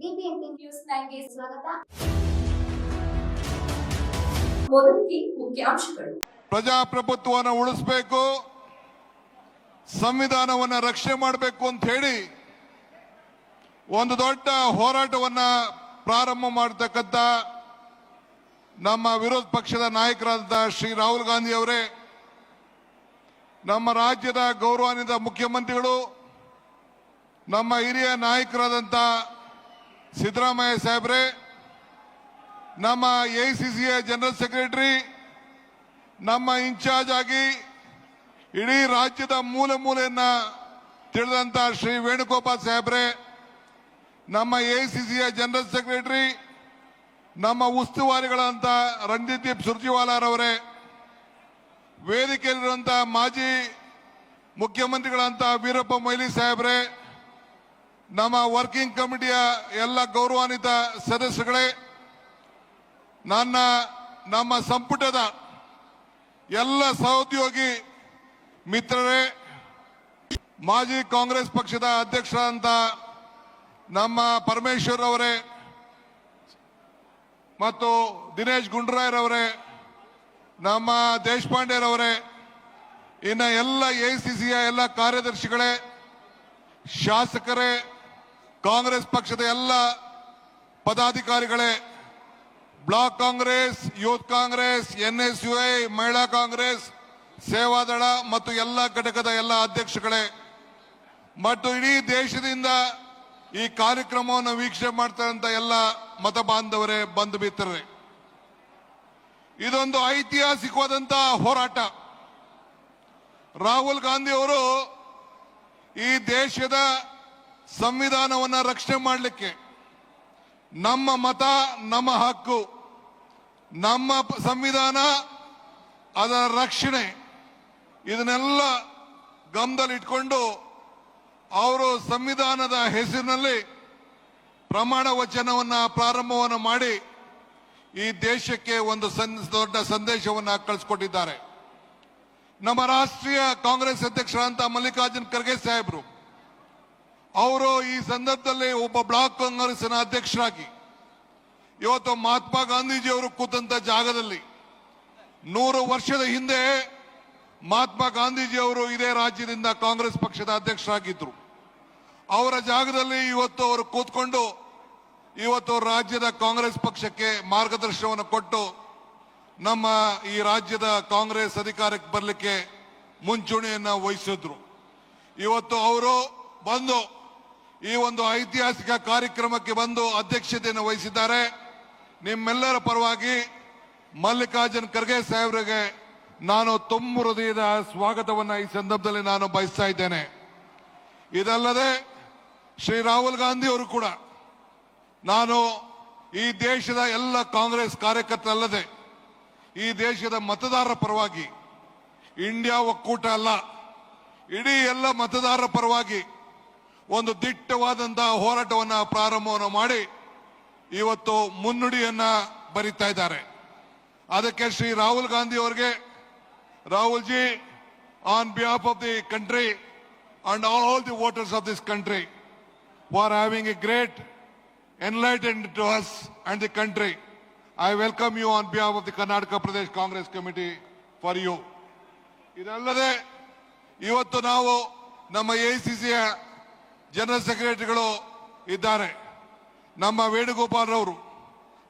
News ಸ್ವಾಗತ. ಮುಖ್ಯಾಂಶಗಳು. ಪ್ರಜಾಪ್ರಭುತ್ವವನ್ನು ಉಳಿಸಬೇಕು, ಸಂವಿಧಾನವನ್ನ ರಕ್ಷಣೆ ಮಾಡಬೇಕು ಅಂತ ಹೇಳಿ ಒಂದು ದೊಡ್ಡ ಹೋರಾಟವನ್ನ ಪ್ರಾರಂಭ ಮಾಡತಕ್ಕಂತ ನಮ್ಮ ವಿರೋಧ ಪಕ್ಷದ ನಾಯಕರಾದ ಶ್ರೀ ರಾಹುಲ್ ಗಾಂಧಿ ಅವರೇ, ನಮ್ಮ ರಾಜ್ಯದ ಗೌರವಾನ್ವಿತ ಮುಖ್ಯಮಂತ್ರಿಗಳು, ನಮ್ಮ ಹಿರಿಯ ನಾಯಕರಾದಂಥ ಸಿದ್ದರಾಮಯ್ಯ ಸಾಹೇಬ್ರೆ, ನಮ್ಮ ಎ ಸಿ ಸಿಯ ಜನರಲ್ ಸೆಕ್ರೆಟರಿ ನಮ್ಮ ಇನ್ಚಾರ್ಜ್ ಆಗಿ ಇಡೀ ರಾಜ್ಯದ ಮೂಲೆ ಮೂಲೆಯನ್ನ ತಿಳಿದಂತ ಶ್ರೀ ವೇಣುಗೋಪಾಲ್ ಸಾಹೇಬ್ರೆ, ನಮ್ಮ ಎ ಸಿ ಸಿಯ ಜನರಲ್ ಸೆಕ್ರೆಟರಿ ನಮ್ಮ ಉಸ್ತುವಾರಿಗಳಂತ ರಣದೀಪ್ ಸುರ್ಜಿವಾಲಾರವರೇ ವೇದಿಕೆಯಲ್ಲಿರುವಂತಹ ಮಾಜಿ ಮುಖ್ಯಮಂತ್ರಿಗಳಂತ ವೀರಪ್ಪ ಮೊಯ್ಲಿ ಸಾಹೇಬ್ರೆ ನಮ್ಮ ವರ್ಕಿಂಗ್ ಕಮಿಟಿಯ ಎಲ್ಲ ಗೌರವಾನ್ವಿತ ಸದಸ್ಯಗಳೇ ನನ್ನ, ನಮ್ಮ ಸಂಪುಟದ ಎಲ್ಲ ಸಹೋದ್ಯೋಗಿ ಮಿತ್ರರೇ, ಮಾಜಿ ಕಾಂಗ್ರೆಸ್ ಪಕ್ಷದ ಅಧ್ಯಕ್ಷರಾದಂತ ನಮ್ಮ ಪರಮೇಶ್ವರ್ ಅವರೇ ಮತ್ತು ದಿನೇಶ್ ಗುಂಡ್ರಾಯ್ರವರೇ ನಮ್ಮ ದೇಶಪಾಂಡೆರವರೇ ಇನ್ನು ಎಲ್ಲ ಎಸಿಸಿಯ ಎಲ್ಲ ಕಾರ್ಯದರ್ಶಿಗಳೇ, ಶಾಸಕರೇ ಕಾಂಗ್ರೆಸ್ ಪಕ್ಷದ ಎಲ್ಲ ಪದಾಧಿಕಾರಿಗಳೇ, ಬ್ಲಾಕ್ ಕಾಂಗ್ರೆಸ್, ಯೂತ್ ಕಾಂಗ್ರೆಸ್, ಎನ್ಎಸ್ಯುಐ, ಮಹಿಳಾ ಕಾಂಗ್ರೆಸ್ ಸೇವಾದಳ ಮತ್ತು ಎಲ್ಲ ಘಟಕದ ಎಲ್ಲ ಅಧ್ಯಕ್ಷಗಳೇ, ಮತ್ತು ಇಡೀ ದೇಶದಿಂದ ಈ ಕಾರ್ಯಕ್ರಮವನ್ನು ವೀಕ್ಷಣೆ ಮಾಡ್ತಾರಂತ ಎಲ್ಲ ಮತ ಬಾಂಧವರೇ ಬಂಧು ಮಿತ್ರರೇ ಇದೊಂದು ಐತಿಹಾಸಿಕವಾದಂತಹ ಹೋರಾಟ. ರಾಹುಲ್ ಗಾಂಧಿ ಅವರು ಈ ದೇಶದ ಸಂವಿಧಾನವನ್ನ ರಕ್ಷಣೆ ಮಾಡಲಿಕ್ಕೆ ನಮ್ಮ ಮತ, ನಮ್ಮ ಹಕ್ಕು, ನಮ್ಮ ಸಂವಿಧಾನ, ಅದರ ರಕ್ಷಣೆ, ಇದನ್ನೆಲ್ಲ ಗಮನದಲ್ಲಿಟ್ಕೊಂಡು ಅವರು ಸಂವಿಧಾನದ ಹೆಸರಿನಲ್ಲಿ ಪ್ರಮಾಣ ವಚನವನ್ನ, ಪ್ರಾರಂಭವನ್ನು ಮಾಡಿ ಈ ದೇಶಕ್ಕೆ ಒಂದು ದೊಡ್ಡ ಸಂದೇಶವನ್ನ ಕಳಿಸ್ಕೊಟ್ಟಿದ್ದಾರೆ. ನಮ್ಮ ರಾಷ್ಟ್ರೀಯ ಕಾಂಗ್ರೆಸ್ ಅಧ್ಯಕ್ಷರಾದಂತಹ ಮಲ್ಲಿಕಾರ್ಜುನ್ ಖರ್ಗೆ ಸಾಹೇಬರು ಅವರು ಈ ಸಂದರ್ಭದಲ್ಲಿ ಒಬ್ಬ ಬ್ಲಾಕ್ ಕಾಂಗ್ರೆಸ್ನ ಅಧ್ಯಕ್ಷರಾಗಿ ಇವತ್ತು ಮಹಾತ್ಮ ಗಾಂಧೀಜಿ ಅವರು ಕೂತಂತ ಜಾಗದಲ್ಲಿ ನೂರು ವರ್ಷದ ಹಿಂದೆ ಮಹಾತ್ಮ ಗಾಂಧೀಜಿ ಅವರು ಇದೇ ರಾಜ್ಯದಿಂದ ಕಾಂಗ್ರೆಸ್ ಪಕ್ಷದ ಅಧ್ಯಕ್ಷರಾಗಿದ್ದರು ಅವರ ಜಾಗದಲ್ಲಿ ಇವತ್ತು ಅವರು ಕೂತ್ಕೊಂಡು ಇವತ್ತು ರಾಜ್ಯದ ಕಾಂಗ್ರೆಸ್ ಪಕ್ಷಕ್ಕೆ ಮಾರ್ಗದರ್ಶನವನ್ನು ಕೊಟ್ಟು ನಮ್ಮ ಈ ರಾಜ್ಯದ ಕಾಂಗ್ರೆಸ್ ಅಧಿಕಾರಕ್ಕೆ ಬರಲಿಕ್ಕೆ ಮುಂಚೂಣಿಯನ್ನ ವಹಿಸಿದ್ರು. ಇವತ್ತು ಅವರು ಬಂದು ಈ ಒಂದು ಐತಿಹಾಸಿಕ ಕಾರ್ಯಕ್ರಮಕ್ಕೆ ಬಂದು ಅಧ್ಯಕ್ಷತೆಯನ್ನು ವಹಿಸಿದ್ದಾರೆ. ನಿಮ್ಮೆಲ್ಲರ ಪರವಾಗಿ ಮಲ್ಲಿಕಾರ್ಜುನ್ ಖರ್ಗೆ ಸಾಹೇಬರಿಗೆ ನಾನು ತುಂಬ ಹೃದಯದ ಸ್ವಾಗತವನ್ನು ಈ ಸಂದರ್ಭದಲ್ಲಿ ನಾನು ಬಯಸ್ತಾ ಇದ್ದೇನೆ. ಇದಲ್ಲದೆ ಶ್ರೀ ರಾಹುಲ್ ಗಾಂಧಿ ಅವರು ಕೂಡ ನಾನು ಈ ದೇಶದ ಎಲ್ಲ ಕಾಂಗ್ರೆಸ್ ಕಾರ್ಯಕರ್ತರಲ್ಲದೆ ಈ ದೇಶದ ಮತದಾರರ ಪರವಾಗಿ, ಇಂಡಿಯಾ ಒಕ್ಕೂಟ ಅಲ್ಲ, ಇಡೀ ಎಲ್ಲ ಮತದಾರರ ಪರವಾಗಿ ಒಂದು ದಿಟ್ಟವಾದಂತಹ ಹೋರಾಟವನ್ನ ಪ್ರಾರಂಭವನ್ನು ಮಾಡಿ ಇವತ್ತು ಮುನ್ನುಡಿಯನ್ನ ಬರಿತಾ ಇದ್ದಾರೆ. ಅದಕ್ಕೆ ಶ್ರೀ ರಾಹುಲ್ ಗಾಂಧಿ ಅವರಿಗೆ, Rahul ji on behalf of the country and all the voters of this country for having a great enlightened to us and the country I welcome you on behalf of the Karnataka Pradesh Congress committee for you ಇದಲ್ಲದೆ, ಇವತ್ತು ನಾವು ನಮ್ಮ ಎಸಿಸಿಯ general ಸೆಕ್ರೆಟರಿಗಳು ಇದ್ದಾರೆ. ನಮ್ಮ ವೇಣುಗೋಪಾಲ್ ಅವರು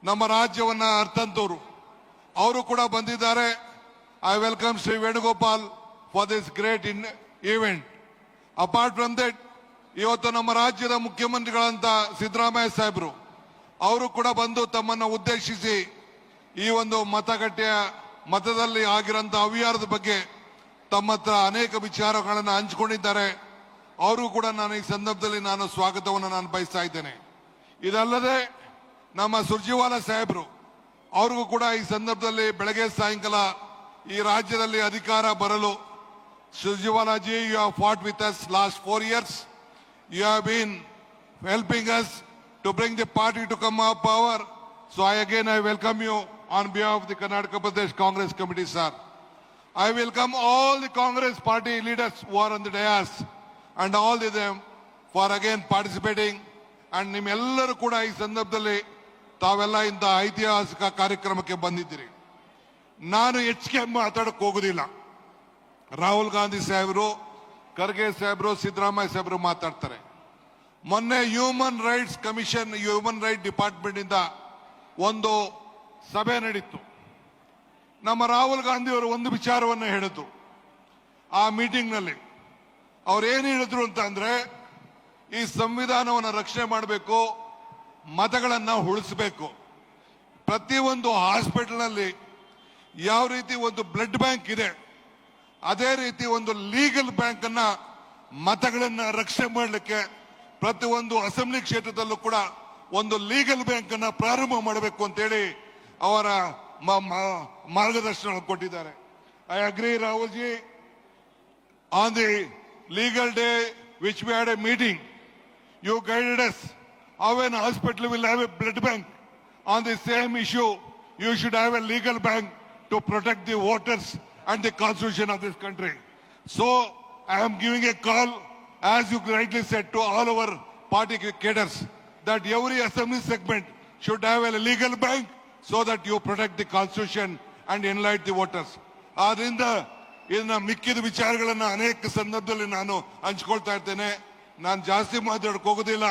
ನಮ್ಮ ರಾಜ್ಯವನ್ನ ಅರ್ಥಂತವರು, ಅವರು ಕೂಡ ಬಂದಿದ್ದಾರೆ. I welcome Shri Venugopal for this great in event apart from that ಇವತ್ತು ನಮ್ಮ ರಾಜ್ಯದ ಮುಖ್ಯಮಂತ್ರಿಗಳಂತ ಸಿದ್ದರಾಮಯ್ಯ ಸಾಹೇಬರು, ಅವರು ಕೂಡ ಬಂದು ತಮ್ಮನ್ನು ಉದ್ದೇಶಿಸಿ ಈ ಒಂದು ಮತಗಟ್ಟೆಯ ಮತದಲ್ಲಿ ಆಗಿರೋಂಥ ಅವ್ಯಾರದ ಬಗ್ಗೆ ತಮ್ಮ ಹತ್ರ ಅನೇಕ ವಿಚಾರಗಳನ್ನು ಹಂಚಿಕೊಂಡಿದ್ದಾರೆ. ಅವರು ಕೂಡ ನಾನು ಈ ಸಂದರ್ಭದಲ್ಲಿ ನಾನು ಸ್ವಾಗತವನ್ನು ನಾನು ಬಯಸ್ತಾ ಇದಲ್ಲದೆ ನಮ್ಮ ಸುರ್ಜಿವಾಲ ಸಾಹೇಬರು, ಅವ್ರಿಗೂ ಕೂಡ ಈ ಸಂದರ್ಭದಲ್ಲಿ ಬೆಳಗ್ಗೆ ಸಾಯಂಕಾಲ ಈ ರಾಜ್ಯದಲ್ಲಿ ಅಧಿಕಾರ ಬರಲು Surjewala ji you have fought with us last four years you have been helping us to bring the party to come of power so I again I welcome you on behalf of the Karnataka Pradesh Congress committee sir I welcome all the Congress party leaders war on the dais the all the all for again participating and ನಿಮ್ಮೆಲ್ಲರೂ ಕೂಡ ಈ ಸಂದರ್ಭದಲ್ಲಿ ತಾವೆಲ್ಲ ಇಂಥ ಐತಿಹಾಸಿಕ ಕಾರ್ಯಕ್ರಮಕ್ಕೆ ಬಂದಿದ್ದೀರಿ. ನಾನು ಹೆಚ್ಚಿಗೆ ಮಾತಾಡಕ್ಕೆ ಹೋಗುದಿಲ್ಲ. ರಾಹುಲ್ ಗಾಂಧಿ ಸಾಹೇಬರು, ಖರ್ಗೆ ಸಾಹೇಬರು, ಸಿದ್ದರಾಮಯ್ಯ ಸಾಹೇಬರು ಮಾತಾಡ್ತಾರೆ. ಮೊನ್ನೆ human rights commission human right department ಇಂದ ಒಂದು ಸಭೆ ನಡೀತು. ನಮ್ಮ ರಾಹುಲ್ ಗಾಂಧಿ ಅವರು ಒಂದು ವಿಚಾರವನ್ನು ಹೇಳಿದ್ರು. ಆ ಮೀಟಿಂಗ್ ಅವ್ರು ಏನ್ ಹೇಳಿದ್ರು ಅಂತ ಅಂದ್ರೆ, ಈ ಸಂವಿಧಾನವನ್ನು ರಕ್ಷಣೆ ಮಾಡಬೇಕು, ಮತಗಳನ್ನ ಉಳಿಸಬೇಕು. ಪ್ರತಿಯೊಂದು ಹಾಸ್ಪಿಟಲ್ನಲ್ಲಿ ಯಾವ ರೀತಿ ಒಂದು ಬ್ಲಡ್ ಬ್ಯಾಂಕ್ ಇದೆ, ಅದೇ ರೀತಿ ಒಂದು ಲೀಗಲ್ ಬ್ಯಾಂಕ್ ಅನ್ನ ಮತಗಳನ್ನ ರಕ್ಷಣೆ ಮಾಡಲಿಕ್ಕೆ ಪ್ರತಿಯೊಂದು ಅಸೆಂಬ್ಲಿ ಕ್ಷೇತ್ರದಲ್ಲೂ ಕೂಡ ಒಂದು ಲೀಗಲ್ ಬ್ಯಾಂಕ್ ಅನ್ನ ಪ್ರಾರಂಭ ಮಾಡಬೇಕು ಅಂತೇಳಿ ಅವರ ಮಾರ್ಗದರ್ಶನ ಕೊಟ್ಟಿದ್ದಾರೆ. I agree Rahul ji on the legal day which we had a meeting, you guided us how an hospital will have a blood bank. On the same issue, you should have a legal bank to protect the voters and the constitution of this country. So I am giving a call, as you rightly said, to all our party cadres that every assembly segment should have a legal bank so that you protect the constitution and enlighten the voters. Adinda ಇದನ್ನ ಮಿಕ್ಕಿದ ವಿಚಾರಗಳನ್ನ ಅನೇಕ ಸಂದರ್ಭದಲ್ಲಿ ನಾನು ಹಂಚ್ಕೊಳ್ತಾ ಇರ್ತೇನೆ. ನಾನು ಜಾಸ್ತಿ ಮಾತಾಡಕ್ ಹೋಗೋದಿಲ್ಲ.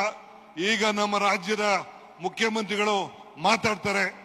ಈಗ ನಮ್ಮ ರಾಜ್ಯದ ಮುಖ್ಯಮಂತ್ರಿಗಳು ಮಾತಾಡ್ತಾರೆ.